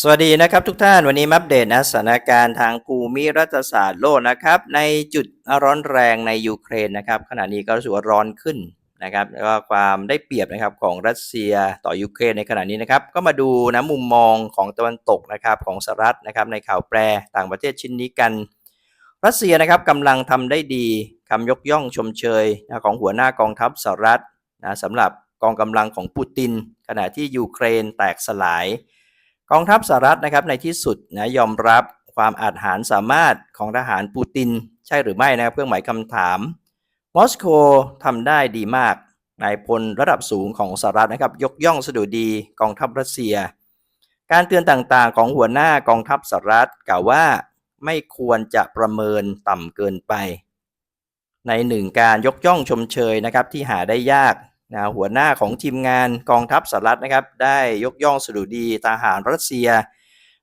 สวัสดีนะครับทุกท่านวันนี้มัปเดตนะสถานการณ์ทางภูมิรัฐศาสตร์โลกนะครับ ในจุดร้อนแรงในยูเครนนะครับ ขณะนี้ก็รู้สึกว่าร้อนขึ้นนะครับแล้วก็ความได้เปรียบนะครับของรัสเซียต่อยูเครนในขณะนี้นะครับ ก็มาดูนะมุมมองของตะวันตกนะครับของสหรัฐนะครับในข่าวแปรต่างประเทศชิ้นนี้กัน รัสเซียนะครับกำลังทำได้ดีคำยกย่องชมเชยนะของหัวหน้ากองทัพสหรัฐนะสำหรับกองกำลังของปูติน ขณะที่ยูเครนแตกสลาย องทัพสหรัฐนะครับในที่สุดนะยอมรับความอาจหารสามารถของทหารปูติน ใช่หรือไม่นะครับเครื่องหมายคำถาม มอสโกทำได้ดีมากนายพลระดับสูงของสหรัฐนะครับ ยกย่องสดุดีกองทัพรัสเซีย การเตือนต่างๆ ของหัวหน้ากองทัพสหรัฐกล่าวว่าไม่ควรจะประเมินต่ำเกินไป ในหนึ่งการยกย่องชมเชยนะครับที่หาได้ยาก นะหัวหน้าของทีมงานกองทัพสหรัฐนะครับ ได้ยกย่องสดุดีทหารรัสเซีย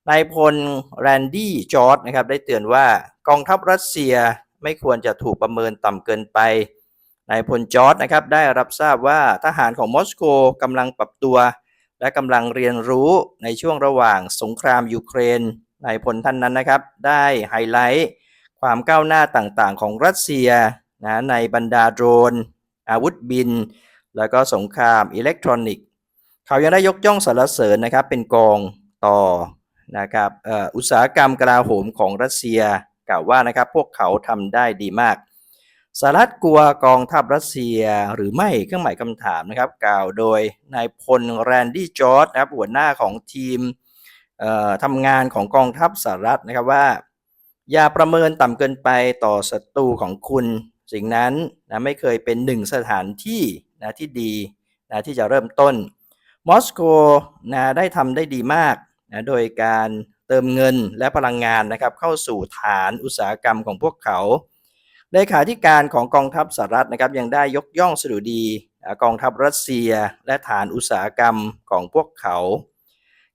นายพลแรนดี้จอร์ดนะครับได้เตือนว่ากองทัพรัสเซียไม่ควรจะถูกประเมินต่ำเกินไปนายพลจอร์ดนะครับได้รับทราบว่าทหารของมอสโกกำลังปรับตัว และกำลังเรียนรู้ในช่วงระหว่างสงครามยูเครนนายพลท่านนั้นนะครับ ได้ไฮไลท์ความก้าวหน้าต่างๆ ของรัสเซียนะในบรรดาโดรน อาวุธบิน แล้วก็สงครามอิเล็กทรอนิกส์ เขายังได้ยกย่องสรรเสริญนะครับเป็นกองต่อนะครับอ,อุตสาหกรรมกลาโหมของรัสเซียกล่าวว่านะครับพวกเขาทำได้ดีมากสหรัฐกลัวกองทัพรัสเซียหรือไม่เครื่องหมายคำถามนะครับ กล่าวโดยนายพลแรนดี้จอร์ดนะครับหัวหน้าของทีมทำงานของกองทัพสหรัฐนะครับว่า อย่าประเมินต่ำเกินไปต่อศัตรูของคุณ สิ่งนั้นนะไม่เคยเป็นหนึ่งสถานที่ นะที่ดีนะที่จะเริ่มต้น มอสโกนะได้ทำได้ดีมากนะโดยการเติมเงินและพลังงานนะครับเข้าสู่ฐานอุตสาหกรรมของพวกเขาเลขาธิการของกองทัพสหรัฐนะครับยังได้ยกย่องสดุดีกองทัพรัสเซียและฐานอุตสาหกรรมของพวกเขา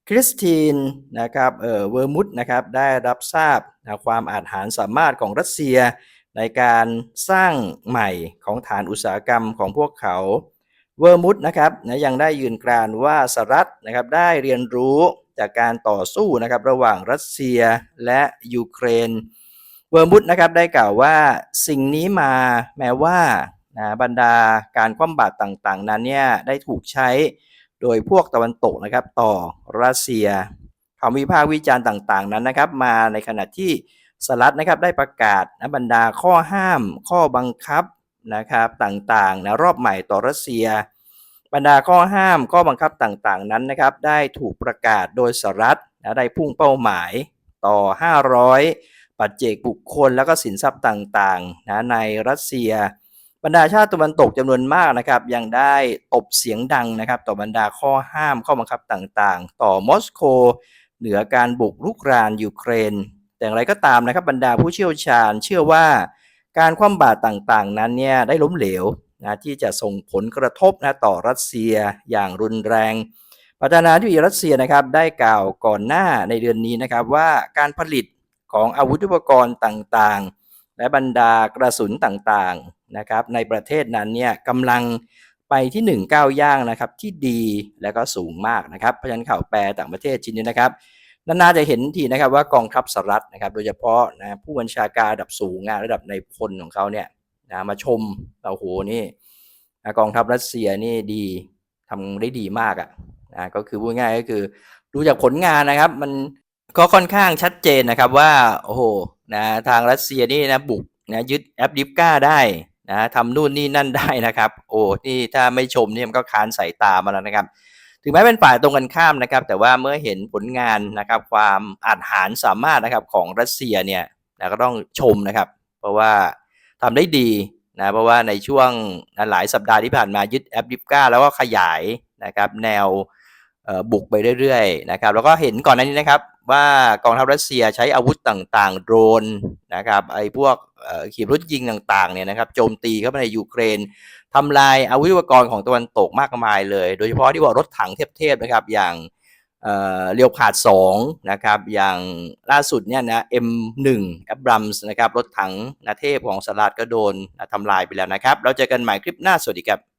คริสตินนะครับเออเวอร์มุดนะครับได้รับทราบนะความอาจหารสามารถของรัสเซีย ในการสร้างใหม่ของฐานอุตสาหกรรมของพวกเขาเวอร์มุดนะครับนะยังได้ยืนกรานว่าสหรัฐนะครับได้เรียนรู้จากการต่อสู้นะครับระหว่างรัสเซียและยูเครน เวอร์มุดนะครับได้กล่าวว่าสิ่งนี้มาแม้ว่านะบรรดาการคว่ำบาตรต่างๆ นั้นเนี่ยได้ถูกใช้โดยพวกตะวันตกนะครับต่อรัสเซียคำวิพากษ์วิจารณ์ต่างๆ นั้นนะครับ มาในขณะที่ สหรัฐนะครับได้ประกาศนะบรรดาข้อห้าม ข้อบังคับนะครับต่างๆนะรอบใหม่ต่อรัสเซีย บรรดาข้อห้ามข้อบังคับต่างๆนั้นนะครับได้ถูกประกาศโดยสหรัฐนะได้พุ่งเป้าหมายต่อ 500 ปัจเจกบุคคล แล้วก็สินทรัพย์ต่างๆนะในรัสเซีย บรรดาชาติตะวันตกจำนวนมากนะครับยังได้ตบเสียงดังนะครับต่อบรรดาข้อห้ามข้อบังคับต่างๆ ต่อมอสโกเหนือการบุกรุกรานยูเครน อย่างไรก็ตามนะครับบรรดาผู้เชี่ยวชาญเชื่อว่าการคว่ำบาตรต่างๆ นั้นเนี่ยได้ล้มเหลวนะที่จะส่งผลกระทบนะต่อรัสเซียอย่างรุนแรง ประธานาธิบดีรัสเซียนะครับได้กล่าวก่อนหน้าในเดือนนี้นะครับว่าการผลิตของอาวุธยุปกรณ์ต่างๆ และบรรดากระสุนต่างๆนะครับในประเทศนั้นเนี่ยกำลังไปที่1ก้าวย่างนะครับที่ดีและก็สูงมากนะครับเพราะฉะนั้นข่าวแปลต่างประเทศชิ้นนี้นะครับ นานๆจะเห็นทีนะครับว่ากองทัพสหรัฐนะครับ โดยเฉพาะนะผู้บัญชาการระดับสูงระดับในพลของเขาเนี่ยนะมาชมโอ้โหนี่นะกองทัพรัสเซียนี่ดีทำได้ดีมากอะ่ะนะก็คือพูดง่ายก็คือดูจากผลงานนะครับ มันก็ค่อนข้างชัดเจนนะครับว่าโอ้โหนะทางรัสเซียนี่นะบุกนะยึดแอปดิฟกาได้นะทำนู่นนี่นั่นได้นะครับ โอ้นี่ถ้าไม่ชมเนี่ยมันก็ค้านสายตามาแล้วนะครับ ถึงแม้เป็นฝ่ายตรงกันข้ามนะครับ แต่ว่าเมื่อเห็นผลงานนะครับ ความอาจหารสามารถนะครับของรัสเซียเนี่ยนะก็ต้องชมนะครับ เพราะว่าทำได้ดีนะเพราะว่าในช่วงหลายสัปดาห์ที่ผ่านมายึดแอปดิฟกาแล้วก็ขยายนะครับ แนวบุกไปเรื่อยๆนะครับ แล้วก็เห็นก่อนหน้านี้นะครับ ว่ากองทัพรัสเซียใช้อาวุธต่างๆ โดรนนะครับไอ้พวกขีปนาวุธยิงต่างๆเนี่ยนะครับโจมตีเข้าไปในยูเครนทำลายอาวุธอุปกรณ์ของตะวันตกมากมายเลย โดยเฉพาะที่ว่ารถถังเทพๆนะครับอย่างเรียวขาดสองนะครับอย่างล่าสุดเนี่ยนะ M1 Abrams นะครับรถถังนาเทพของสหรัฐก็โดนทำลายไปแล้วนะครับ เราเจอกันใหม่คลิปหน้าสวัสดีครับ